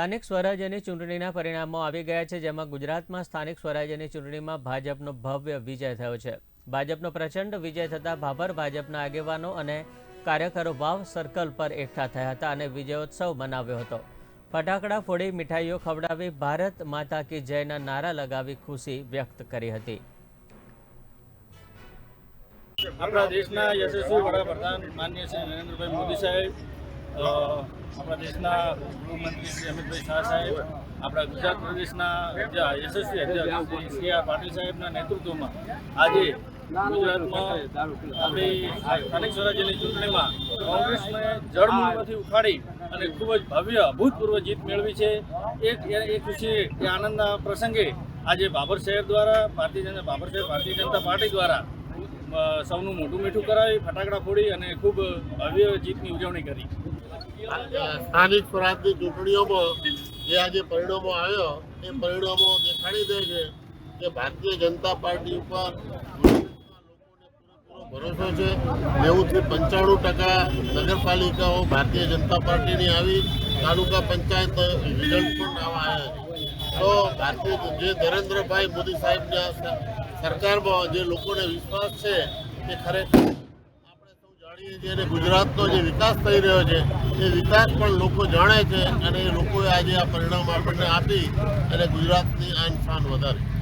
સ્થાનિક સ્વરાજ્યની ચૂંટણીના પરિણામો આવી ગયા છે, જેમાં ગુજરાતમાં સ્થાનિક સ્વરાજ્યની ચૂંટણીમાં ભાજપનો ભવ્ય વિજય થયો છે. ભાજપનો પ્રચંડ વિજય થતાં ભાભર ભાજપના આગેવાનો અને કાર્યકરો વાવ સર્કલ પર એકઠા થયા હતા અને વિજયોત્સવ મનાવ્યો હતો. ફટાકડા ફોડી મીઠાઈઓ ખવડાવી ભારત માતા કી જયના નારા લગાવી ખુશી વ્યક્ત કરી હતી. આપણા દેશના યશસ્વી વડાપ્રધાન માન્ય શ્રી નરેન્દ્રભાઈ મોદી સાહેબ અ, આપણા દેશના ગૃહમંત્રી શ્રી અમિતભાઈ શાહ સાહેબ આપણા ગુજરાત પ્રદેશના યશસ્વી અધ્યક્ષ શ્રી આર પાટીલ સાહેબના નેતૃત્વમાં આજે ગુજરાતમાં આપણી સ્થાનિક સ્વરાજ્યની ચૂંટણીમાં કોંગ્રેસને જળમૂળમાંથી ઉખાડી અને ખૂબ જ ભવ્ય અભૂતપૂર્વ જીત મેળવી છે. એક એ ખુશી આનંદના પ્રસંગે આજે બાબર શહેર દ્વારા ભારતીય જનતા બાબર શહેર ભારતીય જનતા પાર્ટી દ્વારા સૌનું મોઢું મીઠું કરાવી ફટાકડા ફોડી અને ખૂબ ભવ્ય જીતની ઉજવણી કરી. સ્થાનિક સ્વરાજની ચૂંટણીઓમાં જે આજે પરિણામો આવ્યો, એ પરિણામો દેખાડી દે છે કે ભારતીય જનતા પાર્ટી ઉપર ભરોસો છે. નેવુંથી પંચાણું ટકા નગરપાલિકાઓ ભારતીય જનતા પાર્ટીની આવી, તાલુકા પંચાયત રિઝલ્ટ પણ આવા આવ્યા છે. તો ભારતીય જે નરેન્દ્રભાઈ મોદી સાહેબના સરકારમાં જે લોકોને વિશ્વાસ છે તે ખરેખર સૌ છીએ ગુજરાતનો જે વિકાસ થઈ રહ્યો છે, એ વિકાસ પણ લોકો જાણે છે અને એ લોકોએ આજે આ પરિણામ આપણને આપી અને ગુજરાતની આ ઇન્સાન વધારી.